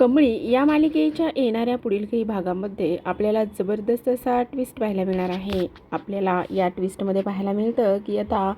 कमळी या मालिकेच्या येणाऱ्या पुढील काही भागामध्ये आपल्याला जबरदस्त असा ट्विस्ट पाहायला मिळणार आहे. आपल्याला या ट्विस्टमध्ये पाहायला मिळतं की आता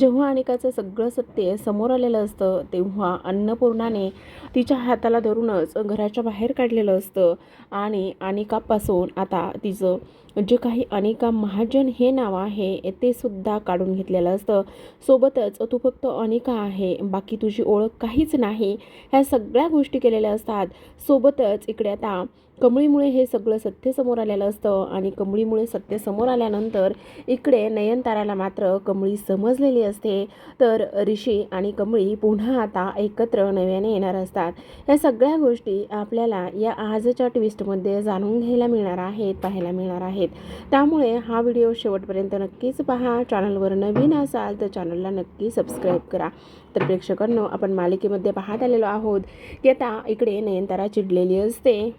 जेव्हा अनिकाचं सगळं सत्य समोर आलेलं असतं तेव्हा अन्नपूर्णाने तिच्या हाताला धरूनच घराच्या बाहेर काढलेलं असतं आणि अनिकापासून आता तिचं जे काही अनिका महाजन हे नाव आहे ते सुद्धा काढून घेतलेलं असतं. सोबतच तू फक्त अनिका आहे बाकी तुझी ओळख काहीच नाही. ह्या सगळ्या गोष्टी केलेल्या असतात. सोबतच इकडे आता कमळीमुळे हे सगळं सत्य समोर आलेलं असतं आणि कमळीमुळे सत्य समोर आल्यानंतर इकडे नयनताराला मात्र कमळी समजलेली असते. तर ऋषी आणि कमळी पुन्हा आता एकत्र नव्याने येणार असतात. या सगळ्या गोष्टी आपल्याला या आजच्या ट्विस्टमध्ये जाणून घ्यायला मिळणार आहेत पाहायला मिळणार आहेत. त्यामुळे हा व्हिडिओ शेवटपर्यंत नक्कीच पहा. चॅनलवर नवीन असाल तर चॅनलला नक्की सबस्क्राईब करा. तर प्रेक्षकांनो आपण मालिकेमध्ये पाहत आलेलो आहोत. की आता इकडे नयनतारा चिडलेली असते.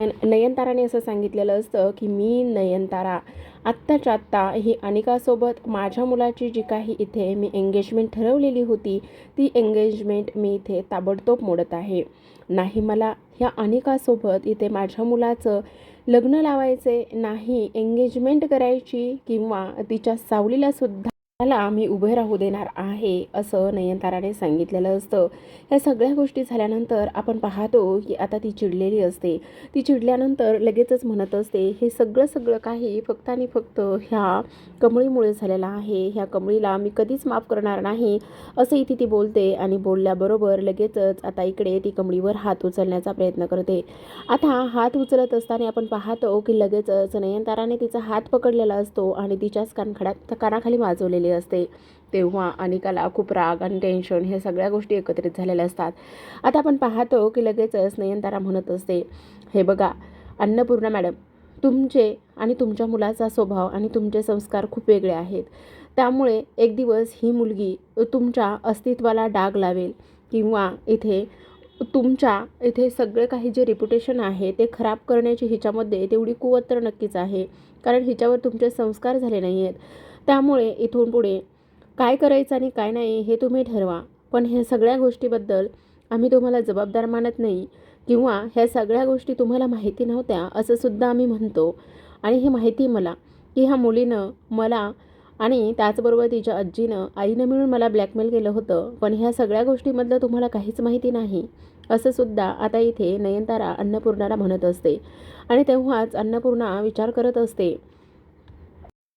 नयनताराने असं सांगितलेलं असतं की मी नयनतारा. आत्ताच्या आत्ता ही अनिकासोबत माझ्या मुलाची जी काही इथे मी एंगेजमेंट ठरवलेली होती ती एंगेजमेंट मी इथे ताबडतोब मोडत आहे. नाही मला ह्या अनिकासोबत इथे माझ्या मुलाचं लग्न लावायचे नाही एंगेजमेंट करायची किंवा तिच्या सावलीला त्याला आम्ही उभे राहू देणार आहे असं नयनताराने सांगितलेलं असतं. या सगळ्या गोष्टी झाल्यानंतर आपण पाहतो की आता ती चिडलेली असते. ती चिडल्यानंतर लगेचच म्हणत असते हे सगळं सगळं काही फक्त आणि फक्त ह्या कमळीमुळे झालेला आहे. ह्या कमळीला मी कधीच माफ करणार नाही असं इथे ती बोलते आणि बोलल्याबरोबर लगेचच आता इकडे ती कमळीवर हात उचलण्याचा प्रयत्न करते. आता हात उचलत असताना आपण पाहतो की लगेचच नयनताराने तिचा हात पकडलेला असतो आणि तिच्याच कानखड्यात कानाखाली वाजवलेली असते. तेव्हा अनिकाला खूप राग आणि टेन्शन हे सगळ्या गोष्टी एकत्रित झालेल्या असतात. आता आपण पाहतो की लगेचच नयनतारा म्हणत असते हे बघा अन्नपूर्णा मॅडम तुमचे आणि तुमच्या मुलाचा स्वभाव आणि तुमचे संस्कार खूप वेगळे आहेत. त्यामुळे एक दिवस ही मुलगी तुमच्या अस्तित्वाला डाग लावेल किंवा इथे तुमच्या इथे सगळे काही जे रिप्युटेशन आहे ते खराब करण्याची हिच्यामध्ये तेवढी कुवत तर नक्कीच आहे. कारण हिच्यावर तुमचे संस्कार झाले नाही आहेत त्यामुळे इथून पुढे काय करायचं आणि काय नाही हे तुम्ही ठरवा. पण ह्या सगळ्या गोष्टीबद्दल आम्ही तुम्हाला जबाबदार मानत नाही. किंवा ह्या सगळ्या गोष्टी तुम्हाला माहिती नव्हत्या असं सुद्धा आम्ही म्हणतो. आणि हे माहिती मला की ह्या मुलीनं मला आणि त्याचबरोबर तिच्या आजीनं आईनं मिळून मला ब्लॅकमेल केलं होतं. पण ह्या सगळ्या गोष्टीमधलं तुम्हाला काहीच माहिती नाही असं सुद्धा आता इथे नयनतारा अन्नपूर्णाला म्हणत असते. आणि तेव्हाच अन्नपूर्णा विचार करत असते.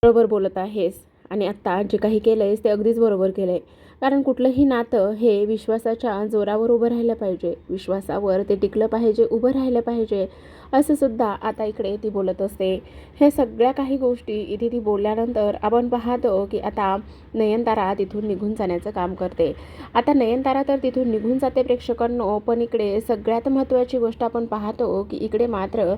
बरोबर बोलत आहेस आणि आत्ता जे काही केलं आहेस ते अगदीच बरोबर केलं आहे कारण कुठलंही नातं हे विश्वासाच्या जोरावर उभं राहिलं पाहिजे. विश्वासावर ते टिकलं पाहिजे उभं राहिलं पाहिजे असं सुद्धा आता इकडे ती बोलत असते. हे सगळ्या काही गोष्टी इथे ती बोलल्यानंतर आपण पाहतो की आता नयनतारा तिथून निघून जाण्याचं काम करते. आता नयनतारा तर तिथून निघून जाते प्रेक्षकांनो पण इकडे सगळ्यात महत्त्वाची गोष्ट आपण पाहतो की इकडे मात्र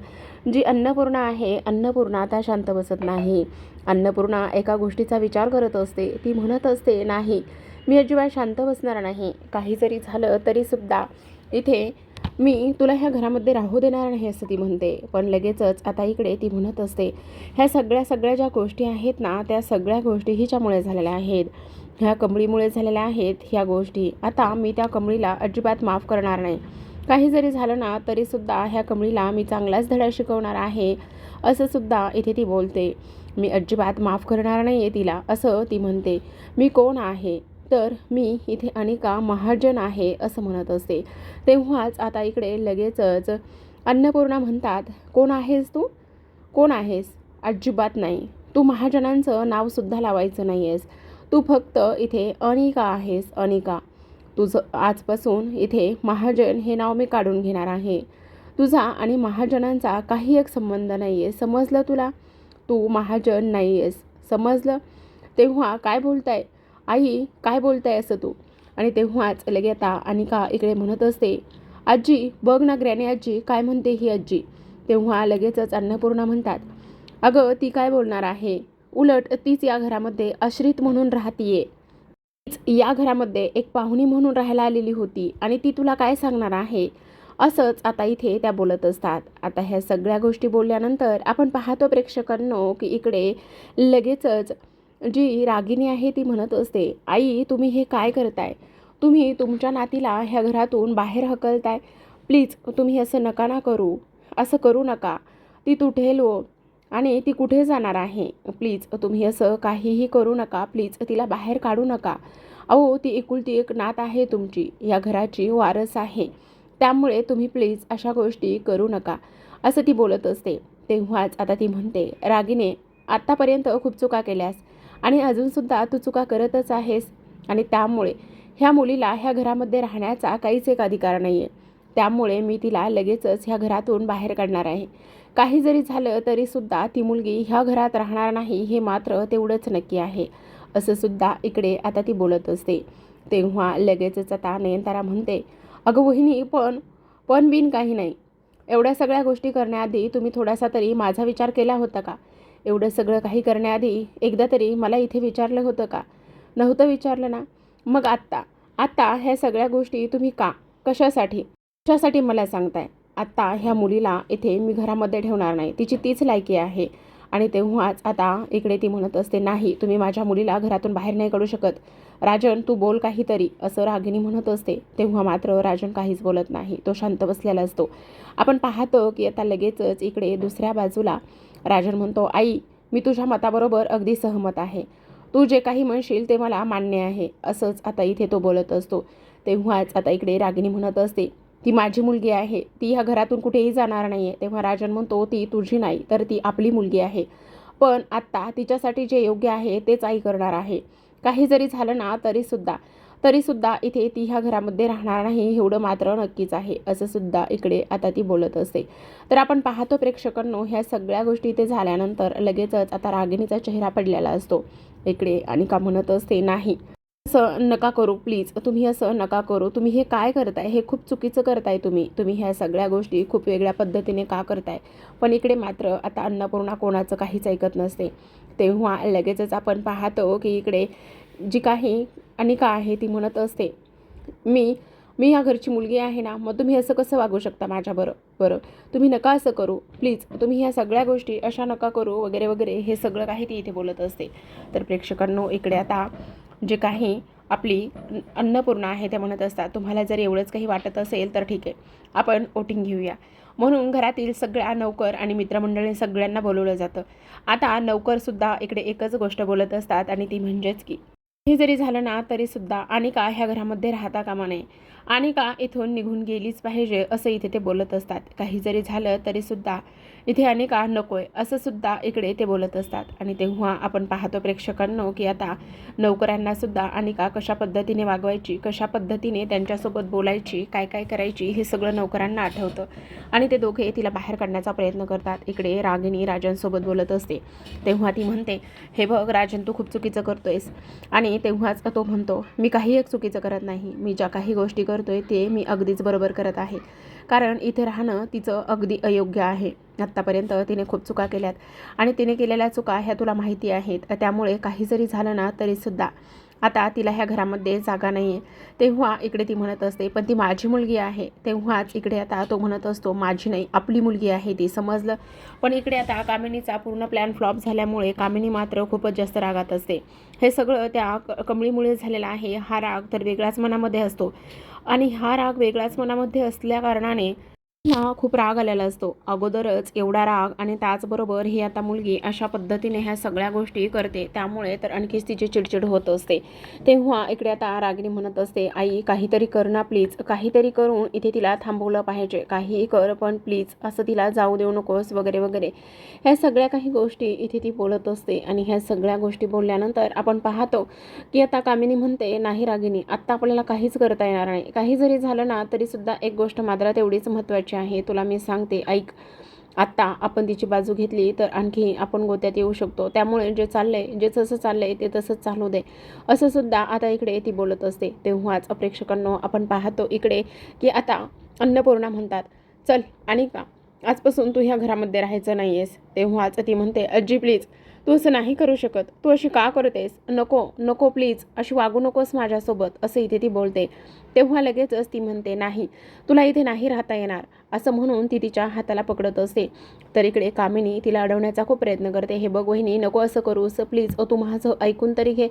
जी अन्नपूर्णा आहे अन्नपूर्णा आता शांत बसत नाही. अन्नपूर्णा एका गोष्टीचा विचार करत असते. ती म्हणत असते नाही मी अजिबात शांत बसणार नाही. काही जरी झालं तरीसुद्धा इथे मी तुला ह्या घरामध्ये राहू देणार नाही असं ती म्हणते. पण लगेचच आता इकडे ती म्हणत असते ह्या सगळ्या सगळ्या ज्या गोष्टी आहेत ना त्या सगळ्या गोष्टी हिच्यामुळे झालेल्या आहेत. ह्या कमळीमुळे झालेल्या आहेत ह्या गोष्टी. आता मी त्या कमळीला अजिबात माफ करणार नाही. काही जरी झालं ना तरीसुद्धा ह्या कमळीला मी चांगलाच धडा शिकवणार आहे. असं सुद्धा इथे ती बोलते. मी अजिबात माफ करणार नाही आहे तिला असं ती म्हणते. मी कोण आहे? तर मी इथे अनिका महाजन आहे असं म्हणत असते. तेव्हाच आता इकडे लगेचच अन्नपूर्णा म्हणतात कोण आहेस तू? कोण आहेस? अजिबात नाही. तू महाजनांचं नावसुद्धा लावायचं नाही आहेस तू फक्त इथे अनिका आहेस अनिका. तुझं आजपासून इथे महाजन हे नाव मी काढून घेणार आहे. तुझा आणि महाजनांचा काही एक संबंध नाही आहे समजलं तुला? तू महाजन नाही आहेस समजलं? तेव्हा काय बोलताय? आई काय बोलताय असं तू? आणि तेव्हाच लगे आता अनिका इकडे म्हणत असते आजी बघ ना ग्रॅनी आजी काय म्हणते ही आजी तेव्हा लगेचच अन्नपूर्णा म्हणतात अगं ती काय बोलणार आहे? उलट तीच या घरामध्ये आश्रित म्हणून राहतीये. तीच या घरामध्ये एक पाहुणी म्हणून राहायला आलेली होती आणि ती तुला काय सांगणार आहे? असंच आता इथे त्या बोलत असतात. आता ह्या सगळ्या गोष्टी बोलल्यानंतर आपण पाहतो प्रेक्षकांनो की इकडे लगेचच जी रागिनी आहे ती म्हणत असते आई तुम्ही हे काय करताय? तुम्ही तुमच्या नातीला ह्या घरातून बाहेर हकलताय. प्लीज तुम्ही असं नका ना करू. असं करू नका. ती तुटेल हो आणि ती कुठे जाणार आहे? प्लीज तुम्ही असं काहीही करू नका. प्लीज तिला बाहेर काढू नका. अहो ती एकुलती एक नात आहे तुमची. या घराची वारस आहे. त्यामुळे तुम्ही प्लीज अशा गोष्टी करू नका. असं ती बोलत असते. तेव्हाच आता ती म्हणते रागीने आत्तापर्यंत खूप चुका केल्यास. आणि अजूनसुद्धा तू चुका करतच आहेस. आणि त्यामुळे ह्या मुलीला ह्या घरामध्ये राहण्याचा काहीच एक अधिकार नाही आहे त्यामुळे मी तिला लगेचच ह्या घरातून बाहेर काढणार आहे. काही जरी झालं तरीसुद्धा ती मुलगी ह्या घरात राहणार नाही हे मात्र तेवढंच नक्की आहे. असंसुद्धा इकडे आता ती बोलत असते. तेव्हा लगेचच आता नयनतारा म्हणते अगं वहिनी पण पण बिन काही नाही. एवढ्या सगळ्या गोष्टी करण्याआधी तुम्ही थोडासा तरी माझा विचार केला होता का? एवढं सगळं काही करण्याआधी एकदा तरी मला इथे विचारलं होतं का? नव्हतं विचारलं ना. मग आत्ता आत्ता ह्या सगळ्या गोष्टी तुम्ही का? कशासाठी? कशासाठी मला सांगताय? आत्ता ह्या मुलीला इथे मी घरामध्ये ठेवणार नाही. तिची तीच लायकी आहे. आणि तेव्हाच आता इकडे ती म्हणत असते नाही तुम्ही माझ्या मुलीला घरातून बाहेर नाही काढू शकत. राजन तू बोल काहीतरी असं रागिनी म्हणत असते. तेव्हा मात्र राजन काहीच बोलत नाही. तो शांत बसलेला असतो. आपण पाहतो की आता लगेचच इकडे दुसऱ्या बाजूला राजन म्हणतो आई मी तुझ्या मताबरोबर अगदी सहमत आहे. तू जे काही म्हणशील ते मला मान्य आहे. असंच आता इथे तो बोलत असतो. तेव्हाच आता इकडे रागिनी म्हणत असते ती माझी मुलगी आहे. ती ह्या घरातून कुठेही जाणार नाही आहे तेव्हा राजन म्हणतो ती तुझी नाही तर ती आपली मुलगी आहे. पण आत्ता तिच्यासाठी जे योग्य आहे तेच आई करणार आहे. काही जरी झालं ना तरीसुद्धा तरीसुद्धा इथे ती ह्या घरामध्ये राहणार नाही एवढं मात्र नक्कीच आहे असं सुद्धा इकडे आता ती बोलत असते. तर आपण पाहतो प्रेक्षकांनो ह्या सगळ्या गोष्टी इथे झाल्यानंतर लगेचच आता रागिणीचा चेहरा पडलेला असतो. इकडे आणि का म्हणत असते नाही असं नका करू प्लीज तुम्ही असं नका करू तुम्ही हे काय करताय? हे खूप चुकीचं करताय तुम्ही. तुम्ही ह्या सगळ्या गोष्टी खूप वेगळ्या पद्धतीने का करताय? पण इकडे मात्र आता अन्नपूर्णा कोणाचं काहीच ऐकत नसते. तेव्हा लगेचच आपण पाहतो की इकडे जी काही अनिका आहे ती म्हणत असते मी मी ह्या घरची मुलगी आहे ना मग तुम्ही असं कसं वागू शकता माझ्या बरं तुम्ही नका असं करू प्लीज तुम्ही ह्या सगळ्या गोष्टी अशा नका करू वगैरे वगैरे हे सगळं काही ती इथे बोलत असते. तर प्रेक्षकांनो इकडे आता जे काही आपली अन्नपूर्णा आहे ते म्हणत असतात तुम्हाला जर एवढंच काही वाटत असेल तर ठीक आहे आपण वोटिंग घेऊया. म्हणून घरातील सगळ्या नौकर आणि मित्रमंडळी सगळ्यांना बोलवलं जातं. आता नौकरसुद्धा इकडे एकच गोष्ट बोलत असतात आणि ती म्हणजेच की हे जरी झालं ना तरीसुद्धा अनिका ह्या घरामध्ये राहता कामा नये. अनिका इथून निघून गेलीच पाहिजे असं इथे ते बोलत असतात. काही जरी झालं तरीसुद्धा इथे अनिका नकोय असं सुद्धा इकडे ते बोलत असतात. आणि तेव्हा आपण पाहतो प्रेक्षकांनो की आता नोकऱ्यांना सुद्धा अनिका कशा पद्धतीने वागवायची कशा पद्धतीने त्यांच्यासोबत बोलायची काय काय करायची हे सगळं नोकरांना आठवतं. आणि ते दोघे तिला बाहेर काढण्याचा प्रयत्न करतात. इकडे रागिणी राजनसोबत बोलत असते. तेव्हा ती म्हणते हे बघ राजन तू खूप चुकीचं करतोयस. आणि तेव्हाच तो म्हणतो मी काही एक चुकीचं करत नाही. मी ज्या काही गोष्टी करतोय ते मी अगदीच बरोबर करत आहे. कारण इथे राहणं तिचं अगदी अयोग्य आहे. आत्तापर्यंत तिने खूप चुका केल्यात. आणि तिने केलेल्या चुका ह्या तुला माहिती आहेत. त्यामुळे काही जरी झालं ना तरीसुद्धा आता तिला ह्या घरामध्ये जागा नाही आहे तेव्हा इकडे ती म्हणत असते पण ती माझी मुलगी आहे. तेव्हाच इकडे आता तो म्हणत असतो माझी नाही आपली मुलगी आहे ती. समजलं? पण इकडे आता कामिनीचा पूर्ण प्लॅन फ्लॉप झाल्यामुळे कामिनी मात्र खूपच जास्त रागात असते. हे सगळं त्या क कमळीमुळे झालेलं आहे. हा राग तर वेगळाच मनामध्ये असतो. आणि हा राग वेगळाच मनामध्ये असल्या कारणाने हा खूप राग आलेला असतो. अगोदरच एवढा राग आणि त्याचबरोबर ही आता मुलगी अशा पद्धतीने ह्या सगळ्या गोष्टी करते. त्यामुळे तर आणखीच तिची चिडचिड होत असते. तेव्हा इकडे आता रागिनी म्हणत असते आई काहीतरी कर ना प्लीज. काहीतरी करून इथे तिला थांबवलं पाहिजे. काहीही कर पण प्लीज असं तिला जाऊ देऊ नकोस वगैरे वगैरे. ह्या सगळ्या काही गोष्टी इथे ती बोलत असते आणि ह्या सगळ्या गोष्टी बोलल्यानंतर आपण पाहतो की आता कामिनी म्हणते नाही रागिनी आत्ता आपल्याला काहीच करता येणार नाही. काही जरी झालं ना तरीसुद्धा एक गोष्ट मात्र तेवढीच महत्त्वाची आहे तुला मी सांगते. ऐक आत्ता आपण तिची बाजू घेतली तर आणखी आपण गोत्यात येऊ शकतो. त्यामुळे जे चाललंय जे जसं चाललंय ते तसंच चालू दे. असं सुद्धा आता इकडे ती बोलत असते. तेव्हाच प्रेक्षकांनो आपण पाहतो इकडे की आता अन्नपूर्णा म्हणतात चल आणि का? आजपासून तू ह्या घरामध्ये राहायचं नाही आहेस तेव्हाच ती म्हणते अज्जी प्लीज तू असं नाही करू शकत. तू अशी का करतेस? नको नको प्लीज अशी वागू नकोस माझ्यासोबत असं इथे ती बोलते. तेव्हा लगेचच ती म्हणते नाही तुला इथे नाही राहता येणार. असं म्हणून ती तिच्या हाताला पकडत असते. तर इकडे कामिनी तिला अडवण्याचा खूप प्रयत्न करते. हे बघ वहिनी नको असं करूस. प्लीज तू माझं ऐकून तरी घे.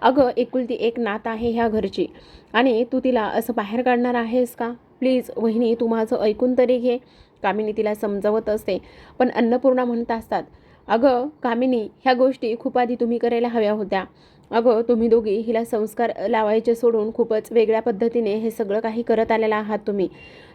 अगं एकुलती एक नात आहे ह्या घरची. आणि तू तिला असं बाहेर काढणार आहेस का? प्लीज वहिनी तू माझं ऐकून तरी घे. कामिनी तिला समजवत असते. पण अन्नपूर्णा म्हणत असतात अगं कामिनी ह्या गोष्टी खूप आधी तुम्ही करायला हव्या होत्या. अगं तुम्ही दोघी हिला संस्कार लावायचे सोडून खूपच वेगळ्या पद्धतीने हे सगळं काही करत आलेला आहात तुम्ही.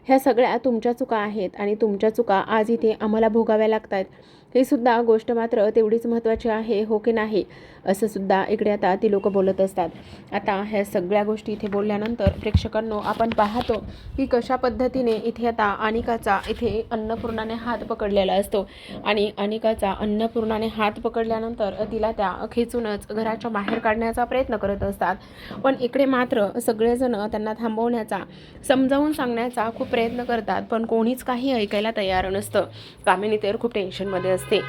ह्या सगळ्या तुमच्या चुका आहेत आणि तुमच्या चुका आज इथे आम्हाला भोगाव्या लागत आहेत ही सुद्धा गोष्ट मात्र तेवढीच महत्त्वाची आहे हो की नाही? असं सुद्धा इकडे आता ती लोक बोलत असतात. आता ह्या सगळ्या गोष्टी इथे बोलल्यानंतर प्रेक्षकांनो आपण पाहतो की कशा पद्धतीने इथे आता अनिकाचा इथे अन्नपूर्णाने हात पकडलेला असतो. आणि अनिकाचा अन्नपूर्णाने हात पकडल्यानंतर तिला त्या खेचूनच घराच्या बाहेर काढण्याचा प्रयत्न करत असतात. पण इकडे मात्र सगळेजण त्यांना थांबवण्याचा समजावून सांगण्याचा खूप प्रयत्न करतात पण कोणीच काही ऐकायला तयार नसतं. कामिनी तर खूप टेन्शनमध्ये असतं असते.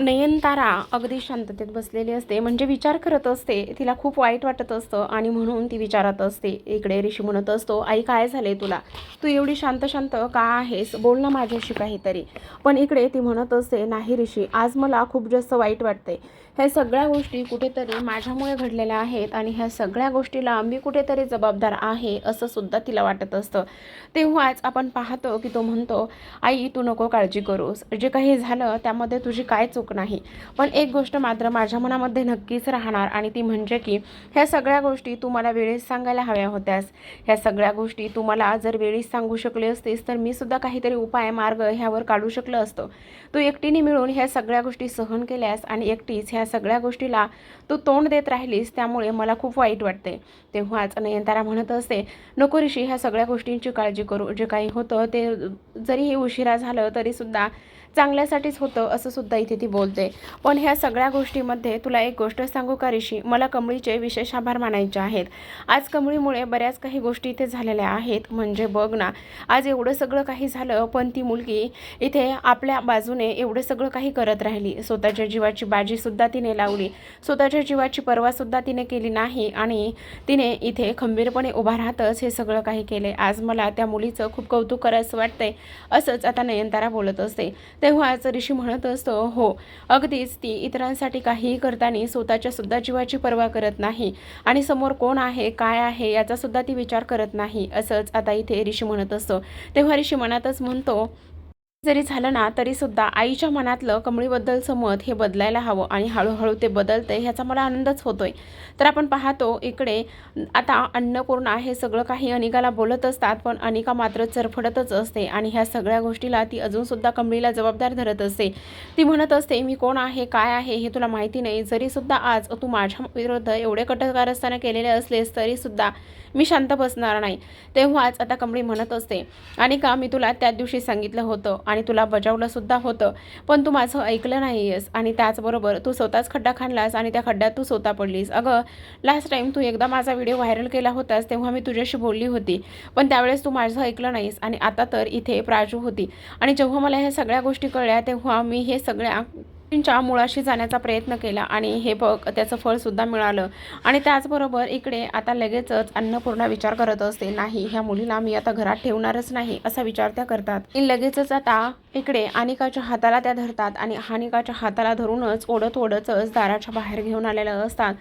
नयनतारा अगदी शांततेत बसलेली असते. म्हणजे विचार करत असते. तिला खूप वाईट वाटत असतं आणि म्हणून ती विचारत असते. इकडे ऋषी म्हणत असतो आई काय झाले तुला? तू एवढी शांत शांत का आहेस? बोल ना माझ्याशी काहीतरी. पण इकडे ती म्हणत असते नाही ऋषी आज मला खूप जास्त वाईट वाटते ह्या सगळ्या गोष्टी कुठेतरी माझ्यामुळे घडलेल्या आहेत आणि ह्या सगळ्या गोष्टीला मी कुठेतरी जबाबदार आहे असं सुद्धा तिला वाटत असतं. तेव्हाच आपण पाहतो की तो म्हणतो आई तू नको काळजी करूस. जे काही झालं त्यामध्ये तुझी काय चूक नाही. पण एक गोष्ट मात्र माझ्या मनामध्ये नक्कीच राहणार आणि ती म्हणजे की ह्या सगळ्या गोष्टी तू मला वेळेस सांगायला हव्या होत्यास. ह्या सगळ्या गोष्टी तू मला जर वेळेस सांगू शकले असतेस तर मी सुद्धा काहीतरी उपाय मार्ग ह्यावर काढू शकलं असतं. तू एकटीने मिळून ह्या सगळ्या गोष्टी सहन केल्यास आणि एकटीच ह्या सगळ्या गोष्टीला तू तोंड देत राहिलीस त्यामुळे मला खूप वाईट वाटते तेव्हाच नयनतारा म्हणत असते नको ऋषी ह्या सगळ्या गोष्टींची काळजी करू. जे काही होतं ते जरीही उशिरा झालं तरीसुद्धा चांगल्यासाठीच होतं असं सुद्धा इथे ती बोलते. पण ह्या सगळ्या गोष्टीमध्ये तुला एक गोष्ट सांगू का ऋषी? मला कमळीचे विशेष आभार मानायचे आहेत. आज कमळीमुळे बऱ्याच काही गोष्टी इथे झालेल्या आहेत. म्हणजे बघ ना आज एवढं सगळं काही झालं पण ती मुलगी इथे आपल्या बाजूने एवढं सगळं काही करत राहिली. स्वतःच्या जीवाची बाजीसुद्धा तिने लावली. स्वतःच्या जीवाची पर्वासुद्धा तिने केली नाही आणि तिने इथे खंबीरपणे उभा राहतच हे सगळं काही केले. आज मला त्या मुलीचं खूप कौतुक करायचं वाटतंय असंच आता नयनतारा बोलत असते. तेव्हाच ऋषी म्हणत असतो हो अगदीच ती इतरांसाठी काहीही करताना स्वतःच्या सुद्धा जीवाची पर्वा करत नाही. आणि समोर कोण आहे काय आहे याचा सुद्धा ती विचार करत नाही असंच आता इथे ऋषी म्हणत असतो. तेव्हा ऋषी मनातच म्हणतो जरी झालं ना तरीसुद्धा आईच्या मनातलं कमळीबद्दलचं मत हे बदलायला हवं आणि हळूहळू ते बदलतंय ह्याचा मला आनंदच होतोय. तर आपण पाहतो इकडे आता अन्नपूर्णा हे सगळं काही अनिकाला बोलत असतात पण अनिका मात्र चरफडतच असते आणि ह्या सगळ्या गोष्टीला ती अजूनसुद्धा कमळीला जबाबदार धरत असते. ती म्हणत असते मी कोण आहे? काय आहे? हे तुला माहिती नाही. जरीसुद्धा आज तू माझ्या विरुद्ध एवढे कटकार असताना केलेले असलेस तरीसुद्धा मी शांत बसणार नाही. तेव्हाच आता कमळी म्हणत असते अनिका मी तुला त्या दिवशी सांगितलं होतं आणि तुला बजावलं सुद्धा होतं. पण तू माझं ऐकलं नाही आहेस आणि त्याचबरोबर तू स्वतःच खड्डा खाणलास आणि त्या खड्ड्यात तू स्वतः पडलीस. अगं लास्ट टाईम तू एकदा माझा व्हिडिओ व्हायरल केला होतास तेव्हा मी तुझ्याशी बोलली होती. पण त्यावेळेस तू माझं ऐकलं नाहीस आणि आता तर इथे प्राजू होती. आणि जेव्हा मला ह्या सगळ्या गोष्टी कळल्या तेव्हा मी हे सगळ्या च्या मुळाशी जाण्याचा प्रयत्न केला आणि हे बघ त्याचं फळसुद्धा मिळालं. आणि त्याचबरोबर इकडे आता लगेचच अन्नपूर्णा विचार करत असते नाही ह्या मुलीला मी आता घरात ठेवणारच नाही असा विचार त्या करतात. लगेचच आता इकडे अनिकाच्या हाताला त्या धरतात आणि हानिकाच्या हाताला धरूनच ओढत ओढतच दाराच्या बाहेर घेऊन आलेल्या असतात.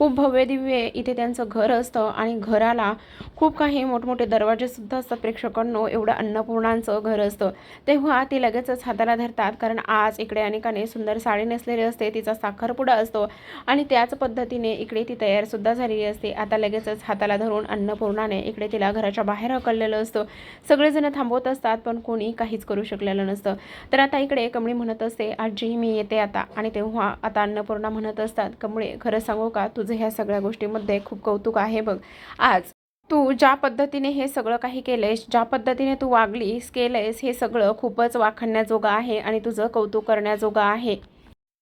खूप भव्य दिव्य इथे त्यांचं घर असतं आणि घराला खूप काही मोठमोठे दरवाजेसुद्धा असतात प्रेक्षकांनो. एवढं अन्नपूर्णांचं घर असतं. तेव्हा ती लगेचच हाताला धरतात कारण आज इकडे अनेकाने सुंदर साडी नेसलेली असते तिचा साखरपुडा असतो आणि त्याच पद्धतीने इकडे ती तयारसुद्धा झालेली असते. आता लगेचच हाताला धरून अन्नपूर्णाने इकडे तिला घराच्या बाहेर हकललेलं असतं. सगळेजण थांबवत असतात पण कोणी काहीच करू शकलेलं नसतं. तर आता इकडे कमळी म्हणत असते आजी मी येते आता. आणि तेव्हा आता अन्नपूर्णा म्हणत असतात कमळे खरं सांगू का? तुझं ह्या सगळ्या गोष्टीमध्ये खूप कौतुक आहे बघ. आज तू ज्या पद्धतीने हे सगळं काही केलंयस ज्या पद्धतीने तू वागलीस केलंयस हे सगळं खूपच वाखणण्याजोगं आहे आणि तुझं कौतुक करण्याजोगं आहे.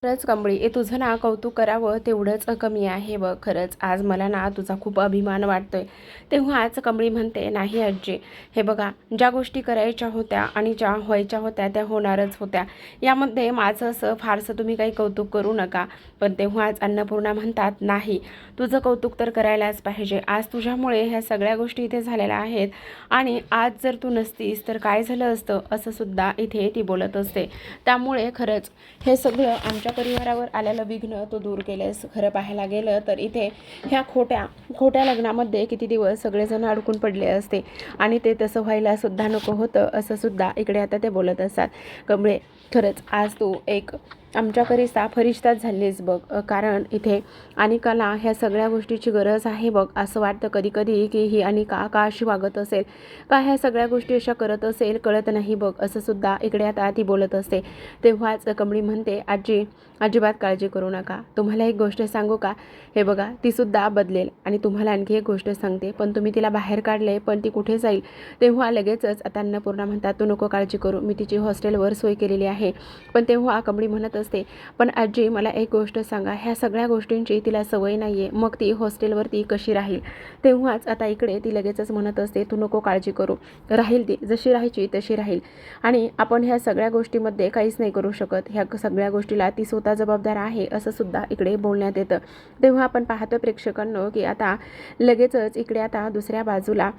खरंच कंबळी ए तुझं ना कौतुक करावं तेवढंच कमी आहे व खरंच. आज मला ना तुझा खूप अभिमान वाटतोय. तेव्हा आज कंबळी म्हणते नाही आजी. हे बघा ज्या गोष्टी करायच्या होत्या आणि ज्या व्हायच्या होत्या त्या होणारच होत्या. यामध्ये माझं असं फारसं तुम्ही काही कौतुक करू नका. पण तेव्हा आज अन्नपूर्णा म्हणतात नाही तुझं कौतुक तर करायलाच पाहिजे. आज तुझ्यामुळे ह्या सगळ्या गोष्टी इथे झालेल्या आहेत आणि आज जर तू नसतीस तर काय झालं असतं? असं सुद्धा इथे ती बोलत असते. त्यामुळे खरंच हे सगळं आमच्या परिवारावर आलेलं विघ्न तो दूर केलेस खरं पाहायला गेलं तर इथे ह्या खोट्या खोट्या लग्नामध्ये किती दिवस सगळेजण अडकून पडले असते. आणि ते तसं व्हायला सुद्धा नको होतं असं सुद्धा इकडे आता ते बोलत असतात. कमळे खरंच आज तू एक आमच्याकरिता फरिश्ताच झालीस बघ. कारण इथे अनिकाला ह्या सगळ्या गोष्टीची गरज आहे बघ. असं वाटतं कधी कधी की ही अनिका का अशी वागत असेल? का ह्या सगळ्या गोष्टी अशा करत असेल? कळत नाही बघ. असं सुद्धा इकडे आता ती बोलत असते. तेव्हाच कमळी म्हणते आजी अजिबात काळजी करू नका. तुम्हाला एक गोष्ट सांगू का? हे बघा तीसुद्धा बदलेल. आणि तुम्हाला आणखी एक गोष्ट सांगते. पण तुम्ही तिला बाहेर काढले पण ती कुठे जाईल? तेव्हा लगेचच आता अन्नपूर्णा म्हणतात तू नको काळजी करू. मी तिची हॉस्टेलवर सोय केलेली आहे. पण तेव्हा कमळी म्हणत असते. पण आजी मला एक गोष्ट सांगा ह्या सगळ्या गोष्टींची तिला सवय नाही आहे मग ती हॉस्टेलवरती कशी राहील? तेव्हाच आता इकडे ती लगेचच म्हणत असते तू नको काळजी करू. राहील ती. जशी राहायची तशी राहील. आणि आपण ह्या सगळ्या गोष्टीमध्ये काहीच नाही करू शकत. ह्या सगळ्या गोष्टीला ती स्वतः जबाबदार आहे असं सुद्धा इकडे बोलण्यात येतं. तेव्हा आपण पाहतो प्रेक्षकांनो की आता लगेचच इकडे आता दुसऱ्या बाजूला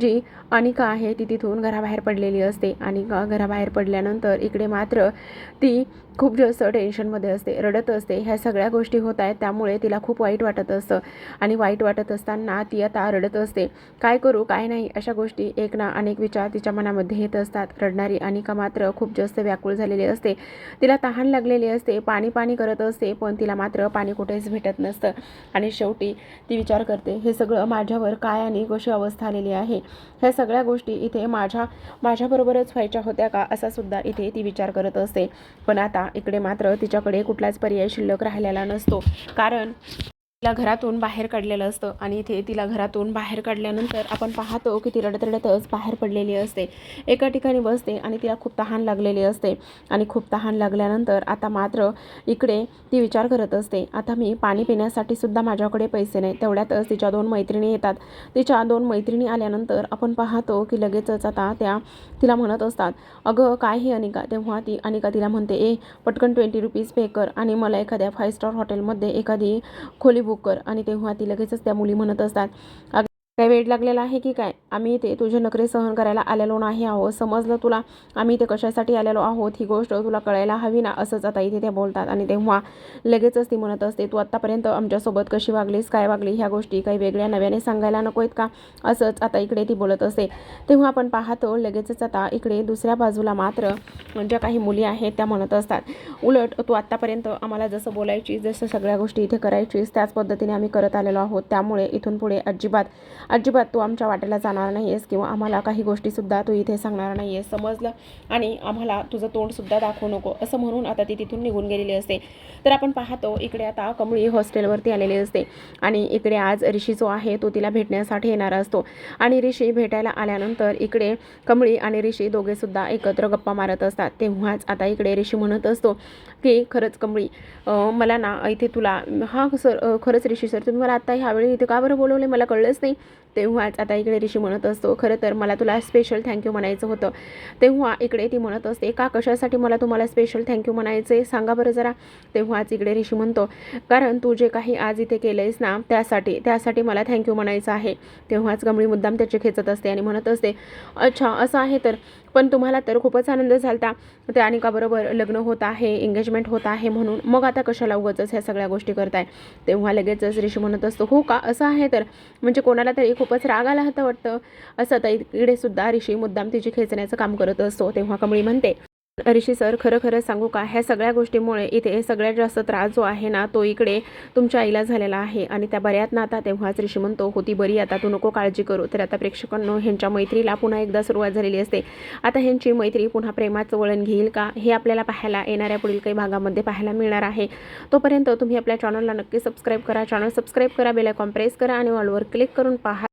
जी अनिका आहे ती तिथून घराबाहेर पडलेली असते. अनिका घराबाहेर पडल्यानंतर इकडे मात्र ती खूप जास्त टेन्शनमध्ये असते रडत असते. ह्या सगळ्या गोष्टी होत आहेत त्यामुळे तिला खूप वाईट वाटत असतं. आणि वाईट वाटत असताना ती आता रडत असते. काय करू काय नाही अशा गोष्टी एक ना अनेक विचार तिच्या मनामध्ये येत असतात. रडणारी अनिका मात्र खूप जास्त व्याकुळ झालेली असते. तिला तहान लागलेली असते पाणी पाणी करत असते पण तिला मात्र पाणी कुठेच भेटत नसतं. आणि शेवटी ती विचार करते हे सगळं माझ्यावर काय आणि कशी अवस्था आलेली आहे? ह्या सगळ्या गोष्टी इथे माझ्या माझ्याबरोबरच व्हायच्या होत्या का? असा सुद्धा इथे ती विचार करत असते. पण आता इकडे मात्र तिच्याकडे कुठलाच पर्याय शिल्लक राहिलेला नसतो. कारण तिला घरातून बाहेर काढलेलं असतं आणि इथे तिला घरातून बाहेर काढल्यानंतर आपण पाहतो की ती रडत रडतच बाहेर पडलेली असते. एका ठिकाणी बसते आणि तिला खूप तहान लागलेली असते. आणि खूप तहान लागल्यानंतर आता मात्र इकडे ती विचार करत असते आता मी पाणी पिण्यासाठी सुद्धा माझ्याकडे पैसे नाही. तेवढ्यातच तिच्या दोन मैत्रिणी येतात. तिच्या दोन मैत्रिणी आल्यानंतर आपण पाहतो की लगेचच आता त्या तिला म्हणत असतात अगं काय ही अनिका? तेव्हा ती अनिका तिला म्हणते ए पटकन ट्वेंटी रुपीज पे कर. आणि मला एखाद्या फाईव्ह स्टार हॉटेलमध्ये एखादी खोली बुक कर. आणि तेव्हा ती लगेचच त्या मुली म्हणत असतात "अगं, काय वेळ लागलेला आहे की काय? आम्ही इथे तुझे नखरे सहन करायला आलेलो नाही आहोत. समजलं तुला? आम्ही इथे कशासाठी आलेलो आहोत? ही गोष्ट तुला कळायला हवी ना? असंच आता इथे त्या बोलतात आणि तेव्हा लगेचच ती म्हणत असते तू आत्तापर्यंत आमच्यासोबत कशी वागलीस? काय वागली? ह्या गोष्टी काही वेगळ्या नव्याने सांगायला नको आहेत का? असंच आता इकडे ती बोलत असते. तेव्हा आपण पाहतो लगेचच आता इकडे दुसऱ्या बाजूला मात्र ज्या काही मुली आहेत त्या म्हणत असतात उलट तू आत्तापर्यंत आम्हाला जसं बोलायची जसं सगळ्या गोष्टी इथे करायचीस त्याच पद्धतीने आम्ही करत आलेलो आहोत. त्यामुळे इथून पुढे अजिबात अजिबात तू आमच्या वाटेला जाणार नाही आहेस किंवा आम्हाला काही गोष्टीसुद्धा तू इथे सांगणार नाही आहेस समजलं? आणि आम्हाला तुझं तोंडसुद्धा दाखवू नको असं म्हणून आता ती तिथून निघून गेलेली असते. तर आपण पाहतो इकडे आता कमळी हॉस्टेलवरती आलेली असते. आणि इकडे आज ऋषी जो आहे तो तिला भेटण्यासाठी येणारा असतो. आणि ऋषी भेटायला आल्यानंतर इकडे कमळी आणि ऋषी दोघेसुद्धा एकत्र गप्पा मारत असतात. तेव्हाच आता इकडे ऋषी म्हणत असतो की खरंच कमळी मला ना इथे तुला हा सर खरंच ऋषी सर तुम्ही मला आत्ता ह्यावेळी इथे का बरं बोलवले मला कळलंच नाही. तेव्हाच आता इकडे ऋषी म्हणत असतो खरं तर मला तुला स्पेशल थँक्यू म्हणायचं होतं. तेव्हा इकडे ती म्हणत असते का कशासाठी मला तुम्हाला स्पेशल थँक्यू म्हणायचं? आहे सांगा बरं जरा. तेव्हाच इकडे ऋषी म्हणतो कारण तू जे काही आज इथे केलं आहेस ना त्यासाठी त्यासाठी मला थँक्यू म्हणायचं आहे. तेव्हाच गमळी मुद्दाम त्याचे खेचत असते आणि म्हणत असते अच्छा असं आहे तर पण तुम्हाला तर खूपच आनंद झाला त्या अनिकाबरोबर लग्न होत आहे एंगेजमेंट होत आहे म्हणून मग आता कशाला उगाचच ह्या सगळ्या गोष्टी करताय? तेव्हा लगेचच ऋषी म्हणत असतो हो का? असं आहे तर. म्हणजे कोणाला तरी खूपच राग आला होता वाटतं. असं आता इकडे सुद्धा ऋषी मुद्दाम तिची खेचण्याचं काम करत असतो. तेव्हा कमळी म्हणते ऋषी सर खरं खरं सांगू का? ह्या सगळ्या गोष्टीमुळे इथे सगळ्यात जास्त त्रास जो आहे ना तो इकडे तुमच्या आईला झालेला आहे. आणि त्या बऱ्यात ना आता तेव्हाच ऋषी म्हणतो होती बरी आता तू नको काळजी करू. तर आता प्रेक्षकांनो ह्यांच्या मैत्रीला पुन्हा एकदा सुरुवात झालेली असते. आता ह्यांची मैत्री पुन्हा प्रेमाचं वळण घेईल का? हे आपल्याला पाहायला येणाऱ्या पुढील काही भागामध्ये पाहायला मिळणार आहे. तोपर्यंत तुम्ही आपल्या चॅनलला नक्की सबस्क्राईब करा. चॅनल सबस्क्राईब करा बेल प्रेस करा आणि ऑलवर क्लिक करून पहा.